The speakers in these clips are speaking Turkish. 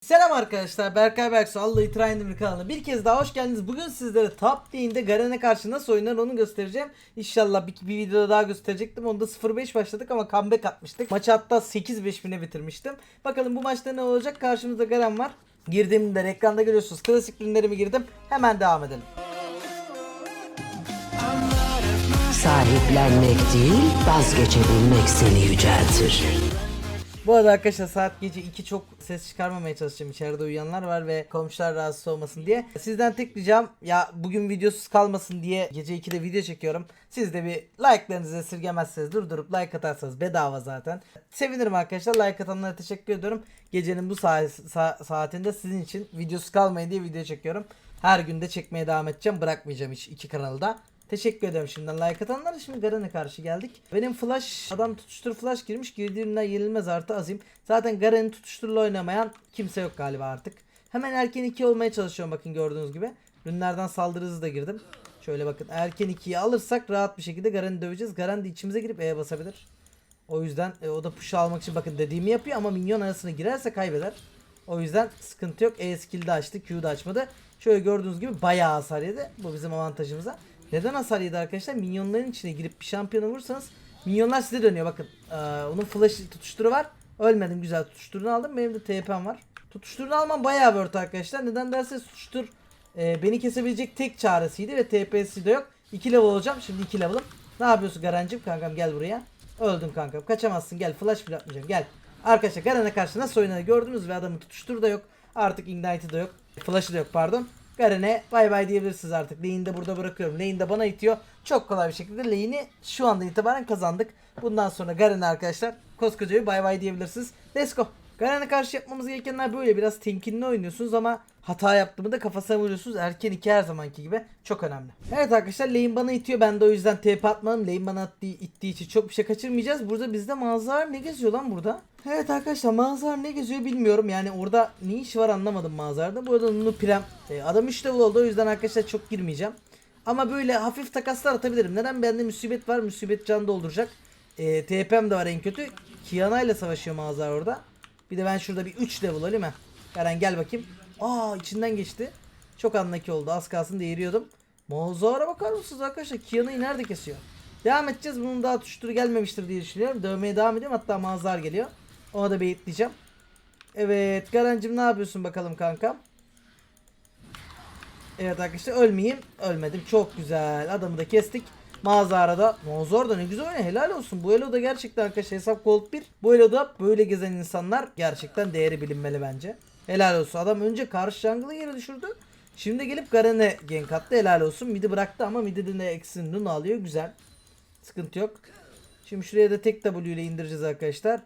Selam arkadaşlar Berkay Berksu Allah İtirayendemir kanalına bir kez daha hoş geldiniz. Bugün sizlere Top Lane'de Garen'e karşı nasıl oynanır onu göstereceğim. İnşallah bir, bir videoda daha gösterecektim. Onda 0-5 başladık ama comeback atmıştık. Maçı hatta 8-5 bine bitirmiştim. Bakalım bu maçta ne olacak? Karşımızda Garen var. Girdiğimde ekranda görüyorsunuz. Klasik ürünlerimi girdim. Hemen devam edelim. Sahiplenmek değil, vazgeçebilmek seni yüceltir. Bu arada arkadaşlar saat gece 2 çok ses çıkarmamaya çalışacağım. İçeride uyuyanlar var ve komşular rahatsız olmasın diye. Sizden tek ricam ya bugün videosuz kalmasın diye gece 2'de video çekiyorum. Siz de bir like'larınızı esirgemezseniz durdurup like atarsanız bedava zaten. Sevinirim arkadaşlar. Like atanlara teşekkür ediyorum. Gecenin bu sa- sa- saatinde sizin için videosuz kalmayın diye video çekiyorum. Her günde çekmeye devam edeceğim. Bırakmayacağım hiç iki kanalda. Teşekkür ederim şimdiden like atanlara. Şimdi Garen'e karşı geldik. Benim flash adam tutuştur flash girmiş. Girdiğinden yenilmez artı azim. Zaten Garen'i tutuşturla oynamayan kimse yok galiba artık. Hemen erken 2 olmaya çalışıyorum bakın gördüğünüz gibi. Rünlerden saldırı hızı da girdim. Şöyle bakın erken 2'yi alırsak rahat bir şekilde Garen'i döveceğiz. Garen de içimize girip E'ye basabilir. O yüzden e, o da push almak için bakın dediğimi yapıyor ama minyon arasına girerse kaybeder. O yüzden sıkıntı yok. E skill'de açtı, Q'da açmadı. Şöyle gördüğünüz gibi bayağı hasar yedi. Bu bizim avantajımıza. Neden hasar yedi arkadaşlar? Minyonların içine girip bir şampiyona vurursanız minyonlar size dönüyor bakın. Ee, onun flash tutuşturu var. Ölmedim güzel tutuşturunu aldım. Benim de TP'm var. Tutuşturunu almam bayağı worth arkadaşlar. Neden derseniz tutuştur e, beni kesebilecek tek çaresiydi ve TP'si de yok. 2 level olacağım. Şimdi 2 level'ım. Ne yapıyorsun Garancım? Kankam gel buraya. Öldün kankam. Kaçamazsın. Gel flash bile atmayacağım. Gel. Arkadaşlar Garen'e karşı nasıl oynadığını gördünüz ve adamın tutuşturu da yok. Artık Ignite'ı da yok. Flash'ı da yok pardon. Garen'e bay bay diyebilirsiniz artık. Lane'i de burada bırakıyorum. Lane de bana itiyor. Çok kolay bir şekilde lane'i şu anda itibaren kazandık. Bundan sonra Garen'e arkadaşlar koskocayı bay bay diyebilirsiniz. Let's go. Garen'e karşı yapmamız gerekenler böyle biraz temkinli oynuyorsunuz ama hata yaptığımı da kafasına vuruyorsunuz. Erken iki her zamanki gibi çok önemli. Evet arkadaşlar lane bana itiyor. Ben de o yüzden TP atmadım. Lane bana attığı, ittiği için çok bir şey kaçırmayacağız. Burada bizde mağazalar ne geziyor lan burada? Evet arkadaşlar mağazalar ne geziyor bilmiyorum. Yani orada ne iş var anlamadım mağazarda. Bu arada Nunu Prem. Adam 3 level oldu o yüzden arkadaşlar çok girmeyeceğim. Ama böyle hafif takaslar atabilirim. Neden? Bende musibet var. Musibet can dolduracak. E, TP'm de var en kötü. Kiana ile savaşıyor mağazar orada. Bir de ben şurada bir 3 level alayım mı? Garen gel bakayım. Aa içinden geçti. Çok anlaki oldu. Az kalsın değiriyordum. Mağazara bakar mısınız arkadaşlar? Kiana'yı nerede kesiyor? Devam edeceğiz. Bunun daha tutuşturu gelmemiştir diye düşünüyorum. Dövmeye devam ediyorum. Hatta mağazar geliyor. Ona da beyitleyeceğim. Evet. Garencim ne yapıyorsun bakalım kankam? Evet arkadaşlar ölmeyeyim. Ölmedim. Çok güzel. Adamı da kestik. Mağazara da. Mağazar da ne güzel oynuyor. Helal olsun. Bu Elo'da gerçekten arkadaşlar hesap gold 1. Bu Elo'da böyle gezen insanlar gerçekten değeri bilinmeli bence. Helal olsun. Adam önce karşı jungle'ı yere düşürdü. Şimdi gelip Garen'e gank attı. Helal olsun. Midi bıraktı ama midi de eksi Nunu alıyor. Güzel. Sıkıntı yok. Şimdi şuraya da tek W ile indireceğiz arkadaşlar.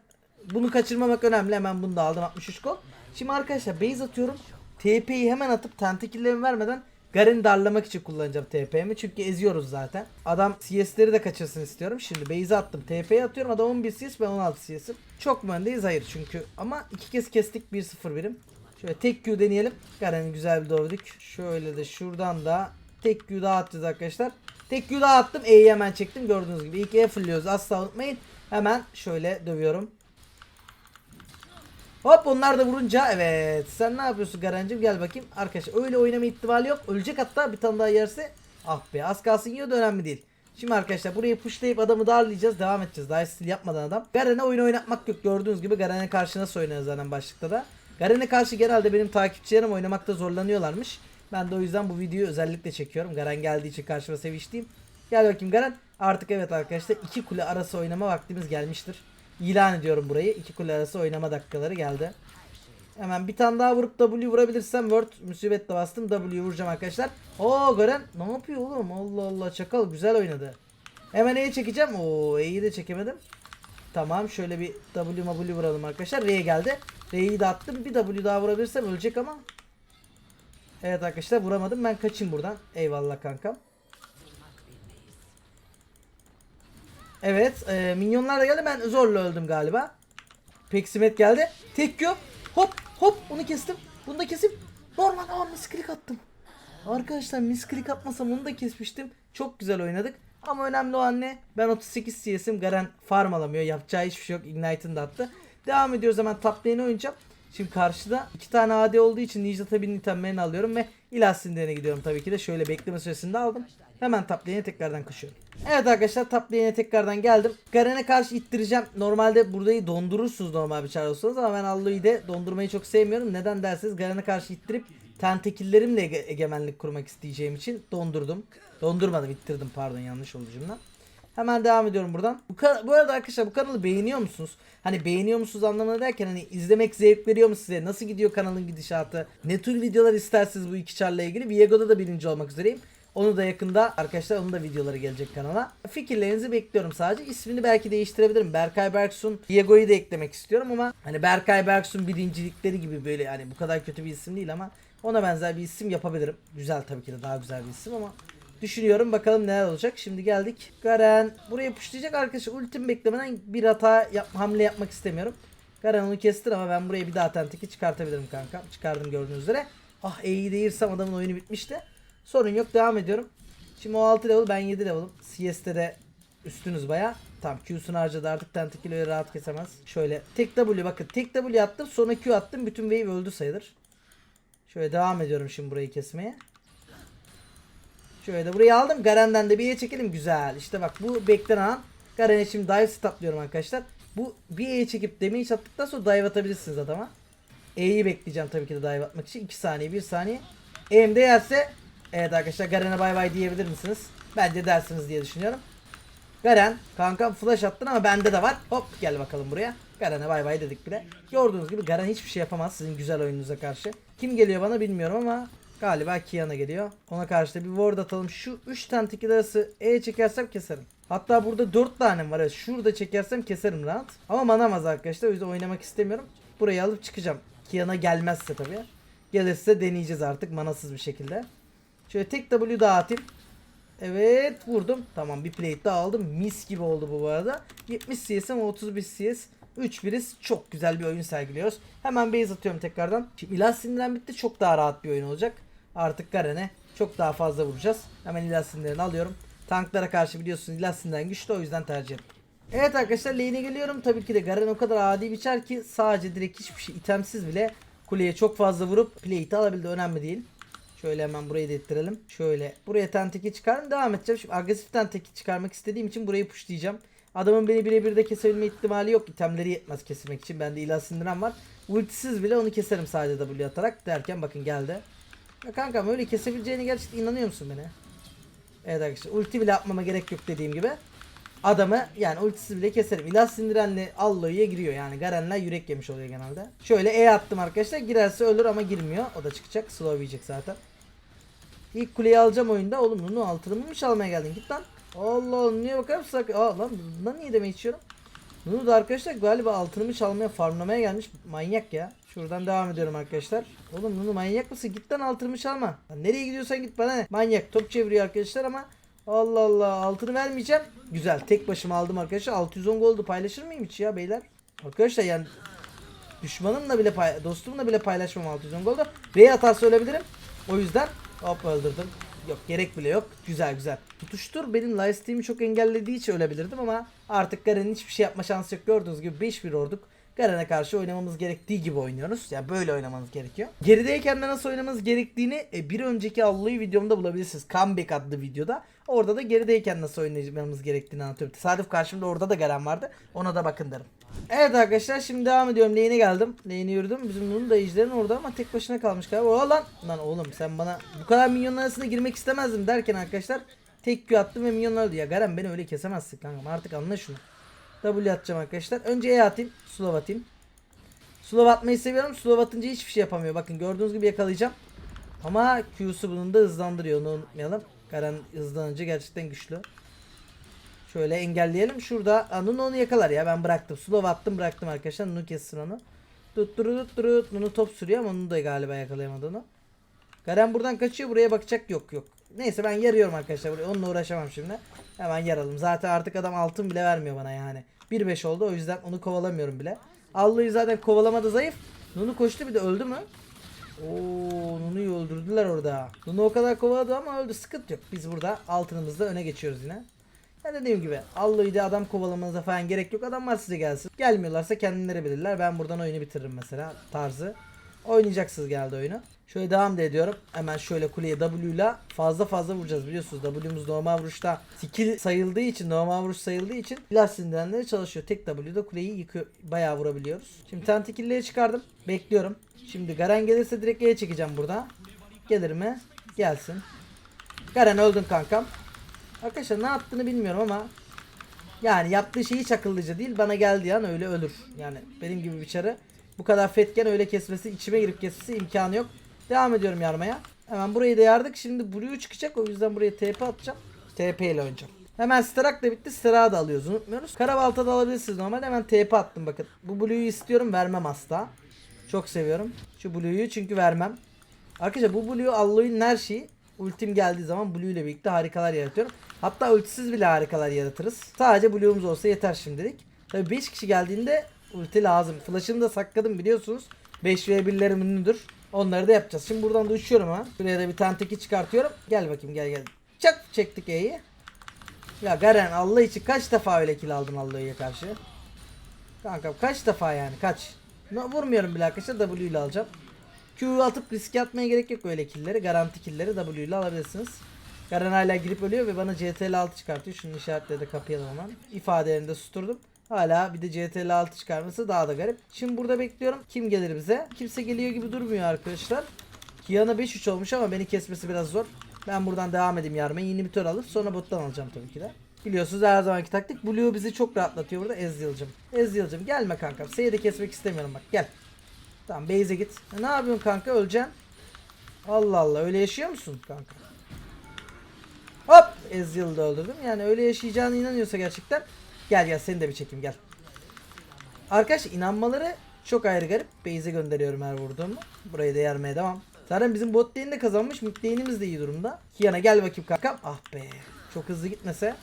Bunu kaçırmamak önemli. Hemen bunu da aldım 63 gol. Şimdi arkadaşlar base atıyorum. TP'yi hemen atıp tentakillerimi vermeden Garen'i darlamak için kullanacağım TP'mi. Çünkü eziyoruz zaten. Adam CS'leri de kaçırsın istiyorum. Şimdi base'e attım. TP'yi atıyorum. Adam 11 CS ben 16 CS'im. Çok mu öndeyiz? Hayır çünkü. Ama iki kez kestik 1-0 birim. Şöyle tek Q deneyelim. Garen'i güzel bir dövdük. Şöyle de şuradan da tek Q daha atacağız arkadaşlar. Tek Q daha attım. E'yi hemen çektim. Gördüğünüz gibi. İlk E fırlıyoruz. Asla unutmayın. Hemen şöyle dövüyorum. Hop onlar da vurunca evet. Sen ne yapıyorsun Garencim gel bakayım. Arkadaşlar öyle oynama ihtimali yok. Ölecek hatta bir tane daha yerse. Ah be az kalsın yiyor da önemli değil. Şimdi arkadaşlar burayı pushlayıp adamı darlayacağız. Devam edeceğiz. Daha stil yapmadan adam. Garen'e oyun oynatmak yok. Gördüğünüz gibi Garen'e karşı nasıl oynarız zaten başlıkta da. Garen'e karşı genelde benim takipçilerim oynamakta zorlanıyorlarmış. Ben de o yüzden bu videoyu özellikle çekiyorum. Garen geldiği için karşıma seviştiğim. Gel bakayım Garen. Artık evet arkadaşlar iki kule arası oynama vaktimiz gelmiştir. İlan ediyorum burayı. İki kule arası oynama dakikaları geldi. Hemen bir tane daha vurup W vurabilirsem Word musibetle bastım. W vuracağım arkadaşlar. Oo Garen ne yapıyor oğlum? Allah Allah çakal güzel oynadı. Hemen E'yi çekeceğim. Oo E'yi de çekemedim. Tamam şöyle bir W W vuralım arkadaşlar. R'ye geldi. R'yi de attım. Bir W daha vurabilirsem ölecek ama. Evet arkadaşlar vuramadım. Ben kaçayım buradan. Eyvallah kankam. Evet. E, minyonlar da geldi. Ben zorla öldüm galiba. Peksimet geldi. Tek yok. Hop hop onu kestim. Bunu da kesip normal aa misklik attım. Arkadaşlar misklik atmasam onu da kesmiştim. Çok güzel oynadık. Ama önemli olan ne? Ben 38 CS'im. Garen farm alamıyor. Yapacağı hiçbir şey yok. Ignite'ını da attı. Devam ediyoruz hemen top oynayacağım. Şimdi karşıda iki tane AD olduğu için Ninja Tabi'nin itemlerini alıyorum ve ilah sindirine gidiyorum tabii ki de. Şöyle bekleme süresinde aldım. Hemen top tekrardan koşuyorum. Evet arkadaşlar top tekrardan geldim. Garen'e karşı ittireceğim. Normalde burayı dondurursunuz normal bir çare olsanız ama ben Alloy'u de dondurmayı çok sevmiyorum. Neden derseniz Garen'e karşı ittirip tentekillerimle ege- egemenlik kurmak isteyeceğim için dondurdum. Dondurmadım ittirdim pardon yanlış oldu cümle. Hemen devam ediyorum buradan. Bu, bu arada arkadaşlar bu kanalı beğeniyor musunuz? Hani beğeniyor musunuz anlamına derken hani izlemek zevk veriyor mu size? Nasıl gidiyor kanalın gidişatı? Ne tür videolar istersiniz bu iki çarla ilgili? Viego'da da birinci olmak üzereyim. Onu da yakında arkadaşlar onun da videoları gelecek kanala. Fikirlerinizi bekliyorum sadece. İsmini belki değiştirebilirim. Berkay Berksun Diego'yu da eklemek istiyorum ama hani Berkay Berksun birincilikleri gibi böyle hani bu kadar kötü bir isim değil ama ona benzer bir isim yapabilirim. Güzel tabii ki de daha güzel bir isim ama Düşünüyorum bakalım neler olacak. Şimdi geldik. Garen buraya puşlayacak arkadaşlar. Ultim beklemeden bir hata yap, hamle yapmak istemiyorum. Garen onu kestir ama ben buraya bir daha tenteki çıkartabilirim kanka. Çıkardım gördüğünüz üzere. Ah E'yi değirsem adamın oyunu bitmişti. Sorun yok devam ediyorum. Şimdi o 6 level ben 7 level'ım. CS'de de üstünüz baya. Tamam Q'sunu harcadı artık tentakileri rahat kesemez. Şöyle tek W bakın tek W attım sonra Q attım bütün wave öldü sayılır. Şöyle devam ediyorum şimdi burayı kesmeye. Şöyle de burayı aldım. Garen'den de bir yere çekelim. Güzel. İşte bak bu beklenen an. Garen'e şimdi dive statlıyorum arkadaşlar. Bu bir E'yi çekip damage attıktan sonra dive atabilirsiniz adama. E'yi bekleyeceğim tabii ki de dive atmak için. 2 saniye 1 saniye. E'm yerse evet arkadaşlar Garen'e bay bay diyebilir misiniz? Bence dersiniz diye düşünüyorum. Garen kankam flash attın ama bende de var. Hop gel bakalım buraya. Garen'e bay bay dedik bile. Gördüğünüz gibi Garen hiçbir şey yapamaz sizin güzel oyununuza karşı. Kim geliyor bana bilmiyorum ama galiba Kiana geliyor. Ona karşı da bir ward atalım. Şu 3 tane tikil arası E çekersem keserim. Hatta burada 4 tane var. Evet, şurada çekersem keserim rahat. Ama manamaz arkadaşlar. O yüzden oynamak istemiyorum. Burayı alıp çıkacağım. Kiana gelmezse tabii. Gelirse deneyeceğiz artık manasız bir şekilde. Şöyle tek W daha. Evet vurdum. Tamam bir plate daha aldım. Mis gibi oldu bu bu arada. 70 CS ama 31 CS. 3 biriz. Çok güzel bir oyun sergiliyoruz. Hemen base atıyorum tekrardan. Şimdi ilah sindiren bitti. Çok daha rahat bir oyun olacak. Artık Garen'e çok daha fazla vuracağız. Hemen ilah sindirini alıyorum. Tanklara karşı biliyorsunuz ilah sindiren güçlü o yüzden tercih ettim. Evet arkadaşlar lane'e geliyorum. Tabii ki de Garen o kadar adi biçer ki sadece direkt hiçbir şey itemsiz bile kuleye çok fazla vurup plate'i alabildi. Önemli değil. Şöyle hemen burayı da. Şöyle buraya tenteki çıkarım devam edeceğim. Şimdi agresif tenteki çıkarmak istediğim için burayı pushlayacağım. Adamın beni birebir de kesebilme ihtimali yok. İtemleri yetmez kesmek için. Bende ilah sindiren var. Ultisiz bile onu keserim sadece W atarak. Derken bakın geldi. Ya kankam öyle kesebileceğine gerçekten inanıyor musun beni? Evet arkadaşlar ulti bile atmama gerek yok dediğim gibi. Adamı yani ultisiz bile keserim. İlah sindirenli Alloy'a giriyor yani. Garen'ler yürek yemiş oluyor genelde. Şöyle E attım arkadaşlar. Girerse ölür ama girmiyor. O da çıkacak. Slow yiyecek zaten. İlk kuleyi alacağım oyunda. Oğlum bunu altını mı çalmaya geldin? Git lan. Allah Allah niye bakar mısın? Aa lan bundan niye deme içiyorum? Bunu da arkadaşlar galiba altınımı çalmaya farmlamaya gelmiş manyak ya. Şuradan devam ediyorum arkadaşlar. Oğlum bunu manyak mısın? Git lan altınımı çalma. Lan nereye gidiyorsan git bana ne? Manyak top çeviriyor arkadaşlar ama Allah Allah altını vermeyeceğim. Güzel tek başıma aldım arkadaşlar. 610 goldu paylaşır mıyım hiç ya beyler? Arkadaşlar yani düşmanımla bile dostumla bile paylaşmam 610 goldu. R hatası ölebilirim. O yüzden hop öldürdüm. Yok gerek bile yok. Güzel güzel. Tutuştur benim livestream'i çok engellediği için ölebilirdim ama artık Garen'in hiçbir şey yapma şansı yok. Gördüğünüz gibi 5-1 orduk. Garen'e karşı oynamamız gerektiği gibi oynuyoruz. Yani böyle oynamanız gerekiyor. Gerideyken de nasıl oynamanız gerektiğini e, bir önceki Alloy videomda bulabilirsiniz. Comeback adlı videoda. Orada da gerideyken nasıl oynamamız gerektiğini anlatıyorum. Tesadüf karşımda orada da Garen vardı. Ona da bakın derim. Evet arkadaşlar şimdi devam ediyorum. Lane'e geldim. Lane'e yürüdüm. Bizim bunun da ejderin orada ama tek başına kalmış galiba. O lan. Lan oğlum sen bana bu kadar minyonlar arasında girmek istemezdim derken arkadaşlar tek Q attım ve minyonlar öldü. Ya Garen beni öyle kesemezsin kanka. Artık anla şunu. W atacağım arkadaşlar. Önce E atayım. Slow atayım. Slow atmayı seviyorum. Slow atınca hiçbir şey yapamıyor. Bakın gördüğünüz gibi yakalayacağım. Ama Q'su bunun da hızlandırıyor. Onu unutmayalım. Garen hızlanınca gerçekten güçlü. Şöyle engelleyelim. Şurada Aa, Nunu onu yakalar ya. Ben bıraktım. Slow attım bıraktım arkadaşlar. Nunu kessin onu. Tutturu tutturu. Nunu top sürüyor ama Nunu da galiba yakalayamadı onu. Garen buradan kaçıyor. Buraya bakacak yok yok. Neyse ben yarıyorum arkadaşlar buraya. Onunla uğraşamam şimdi. Hemen yaralım. Zaten artık adam altın bile vermiyor bana yani. 1-5 oldu o yüzden onu kovalamıyorum bile. Allı'yı zaten kovalamada zayıf. Nunu koştu bir de öldü mü? Oo, Nunu'yu öldürdüler orada. Nunu o kadar kovaladı ama öldü. Sıkıntı yok. Biz burada altınımızda öne geçiyoruz yine. Ben dediğim gibi Allo'yu da adam kovalamanıza falan gerek yok. Adamlar size gelsin. Gelmiyorlarsa kendileri bilirler. Ben buradan oyunu bitiririm mesela tarzı. Oynayacaksınız geldi oyunu. Şöyle devam da ediyorum. Hemen şöyle kuleye W ile fazla fazla vuracağız biliyorsunuz. W'muz normal vuruşta skill sayıldığı için normal vuruş sayıldığı için silah sindirenleri çalışıyor. Tek W'da kuleyi yıkıyor. Bayağı vurabiliyoruz. Şimdi tentakilleri çıkardım. Bekliyorum. Şimdi Garen gelirse direkt E'ye çekeceğim burada. Gelir mi? Gelsin. Garen öldün kankam. Arkadaşlar ne yaptığını bilmiyorum ama yani yaptığı şey hiç akıllıca değil. Bana geldiği an öyle ölür. Yani benim gibi bir çarı bu kadar fetken öyle kesmesi, içime girip kesmesi imkanı yok. Devam ediyorum yarmaya. Hemen burayı da yardık. Şimdi Blue çıkacak. O yüzden buraya TP atacağım. TP ile oynayacağım. Hemen Sterak da bitti. Sterak'ı da alıyoruz. Unutmuyoruz. Karabalta da alabilirsiniz normalde. Hemen TP attım bakın. Bu Blue'yu istiyorum. Vermem asla. Çok seviyorum. Şu Blue'yu çünkü vermem. Arkadaşlar bu Blue Alloy'un her şeyi ultim geldiği zaman Blue ile birlikte harikalar yaratıyorum. Hatta ultisiz bile harikalar yaratırız. Sadece Blue'umuz olsa yeter şimdilik. Tabii 5 kişi geldiğinde ulti lazım. Flash'ımı da sakladım biliyorsunuz. 5v1'lerim ünlüdür. Onları da yapacağız. Şimdi buradan da uçuyorum ha. Buraya da bir tane teki çıkartıyorum. Gel bakayım gel gel. Çak çektik E'yi. Ya Garen Allah için kaç defa öyle kill aldın Allah'a karşı? Kanka kaç defa yani kaç? Vurmuyorum bile arkadaşlar W ile alacağım. Q atıp riske atmaya gerek yok öyle killleri. Garanti killleri W ile alabilirsiniz. Garen hala girip ölüyor ve bana CTL 6 çıkartıyor. Şunu işaretle kapayalım hemen. İfadelerini de susturdum. Hala bir de CTL 6 çıkarması daha da garip. Şimdi burada bekliyorum. Kim gelir bize? Kimse geliyor gibi durmuyor arkadaşlar. Kiana 5-3 olmuş ama beni kesmesi biraz zor. Ben buradan devam edeyim yarmaya. Yeni bir tur alıp sonra bottan alacağım tabii ki de. Biliyorsunuz her zamanki taktik. Blue bizi çok rahatlatıyor burada. Ezreal'cım. Ezreal'cım gelme kankam. Seni de kesmek istemiyorum bak gel. Tamam base'e git. E, ne yapıyorsun kanka öleceksin. Allah Allah öyle yaşıyor musun kanka? Ezreal'ı da öldürdüm. Yani öyle yaşayacağına inanıyorsa gerçekten. Gel gel seni de bir çekeyim gel. Arkadaş inanmaları çok ayrı garip. Base'e gönderiyorum her vurduğumu. Burayı da yarmaya devam. Zaten bizim bot lane'i de kazanmış. Mid lane'imiz de iyi durumda. Kiana gel bakayım kankam. Ah be. Çok hızlı gitmese.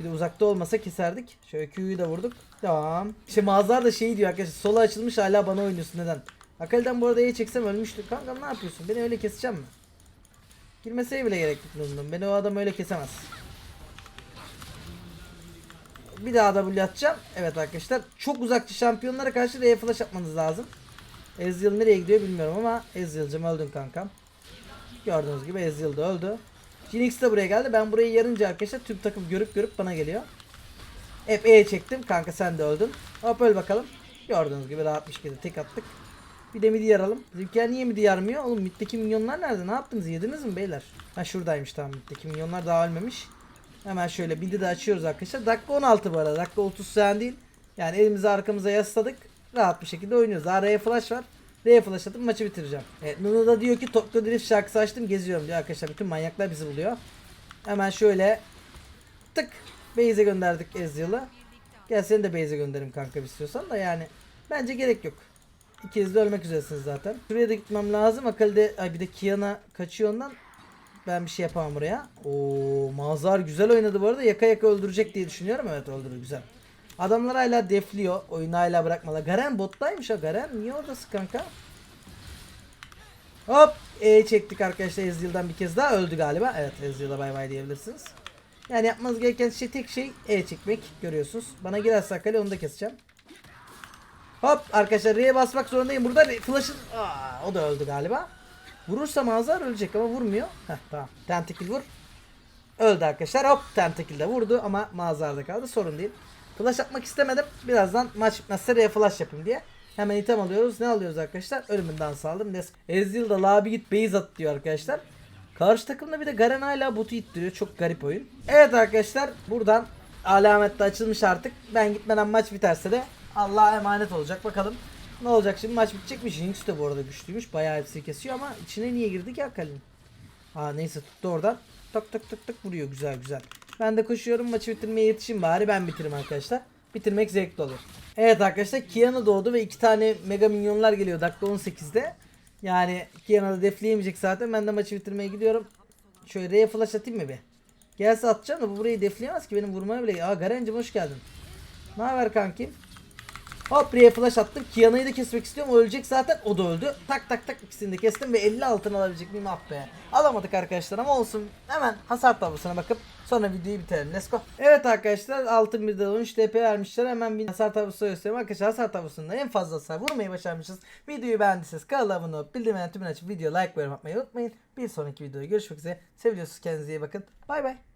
Bir de uzakta olmasa keserdik. Şöyle Q'yu da vurduk. Tamam. İşte mağazalar da şey diyor arkadaşlar. Sola açılmış hala bana oynuyorsun neden? Akali'den bu arada E'ye çeksem ölmüştü. Kankam ne yapıyorsun? Beni öyle keseceğim mi? Girmeseye bile gerek bunun. Beni o adam öyle kesemez. Bir daha W atacağım. Evet arkadaşlar. Çok uzakçı şampiyonlara karşı R'ye flash atmanız lazım. Ezreal nereye gidiyor bilmiyorum ama Ezreal'cım öldün kankam. Gördüğünüz gibi Ezreal da öldü. Jinx de buraya geldi. Ben burayı yarınca arkadaşlar tüm takım görüp görüp bana geliyor. Hep E'ye çektim. Kanka sen de öldün. Hop öl bakalım. Gördüğünüz gibi rahat bir şekilde tek attık. Bir de midi yaralım. Bizimkiler niye midi yarmıyor? Oğlum middeki minyonlar nerede? Ne yaptınız? Yediniz mi beyler? Ha şuradaymış tamam middeki minyonlar daha ölmemiş. Hemen şöyle midi de açıyoruz arkadaşlar. Dakika 16 bu arada. Dakika 30 saniye değil. Yani elimizi arkamıza yasladık. Rahat bir şekilde oynuyoruz. Daha R'ye flash var. R'ye flash atıp maçı bitireceğim. Evet Nunu da diyor ki Tokyo Drift şarkısı açtım geziyorum diyor arkadaşlar. Bütün manyaklar bizi buluyor. Hemen şöyle tık Beyze gönderdik Ezreal'ı. Gel seni de Beyze gönderim kanka istiyorsan da yani bence gerek yok. İkiniz de ölmek üzeresiniz zaten. Şuraya da gitmem lazım. Akali'de ay bir de Kiana kaçıyor ondan. Ben bir şey yapamam buraya. Oo Mazhar güzel oynadı bu arada. Yaka yaka öldürecek diye düşünüyorum. Evet öldürdü güzel. Adamlar hala defliyor. Oyunu hala bırakmalı. Garen bottaymış ha Garen. Niye oradasın kanka? Hop. E çektik arkadaşlar Ezreal'dan bir kez daha. Öldü galiba. Evet Ezreal'a bay bay diyebilirsiniz. Yani yapmanız gereken şey tek şey E çekmek. Görüyorsunuz. Bana girerse Akali onu da keseceğim. Hop arkadaşlar R'ye basmak zorundayım. Burada flash'ın Aa, o da öldü galiba. Vurursa Mazhar ölecek ama vurmuyor. Heh tamam. Tentacle vur. Öldü arkadaşlar. Hop Tentacle de vurdu ama Mazhar'da kaldı. Sorun değil. Flash atmak istemedim. Birazdan maç bitmezse R'ye flash yapayım diye. Hemen item alıyoruz. Ne alıyoruz arkadaşlar? Ölümünden sağladım. Des Ezreal da labi git base at diyor arkadaşlar. Karşı takımda bir de Garen hala botu ittiriyor. Çok garip oyun. Evet arkadaşlar buradan alamet de açılmış artık. Ben gitmeden maç biterse de Allah'a emanet olacak. Bakalım ne olacak şimdi maç bitecek mi? Jinx de bu arada güçlüymüş. Bayağı hepsi kesiyor ama içine niye girdi ki Akali'nin? Ha neyse tuttu oradan. Tak tak tak tak vuruyor güzel güzel. Ben de koşuyorum maçı bitirmeye yetişeyim bari ben bitireyim arkadaşlar. Bitirmek zevkli olur. Evet arkadaşlar Kiana doğdu ve iki tane mega minyonlar geliyor dakika 18'de. Yani Kiana da defleyemeyecek zaten. Ben de maçı bitirmeye gidiyorum. Şöyle R'ye flash atayım mı bir? Gelse atacağım da bu burayı defleyemez ki benim vurmaya bile. Aa Garen'cim hoş geldin. Ne haber kankim? Hop buraya flash attım. Kiana'yı da kesmek istiyorum. O ölecek zaten. O da öldü. Tak tak tak ikisini de kestim ve 50 altın alabilecek miyim? Ah be. Alamadık arkadaşlar ama olsun. Hemen hasar tablosuna bakıp sonra videoyu bitirelim. Let's go. Evet arkadaşlar altın bir de 13 DP vermişler. Hemen bir hasar tablosu göstereyim. Arkadaşlar hasar tablosunda en fazla hasar vurmayı başarmışız. Videoyu beğendiyseniz kanala abone olup bildirimleri tümünü açıp video like ve yorum atmayı unutmayın. Bir sonraki videoda görüşmek üzere. Seviyorsunuz kendinize iyi bakın. Bay bay.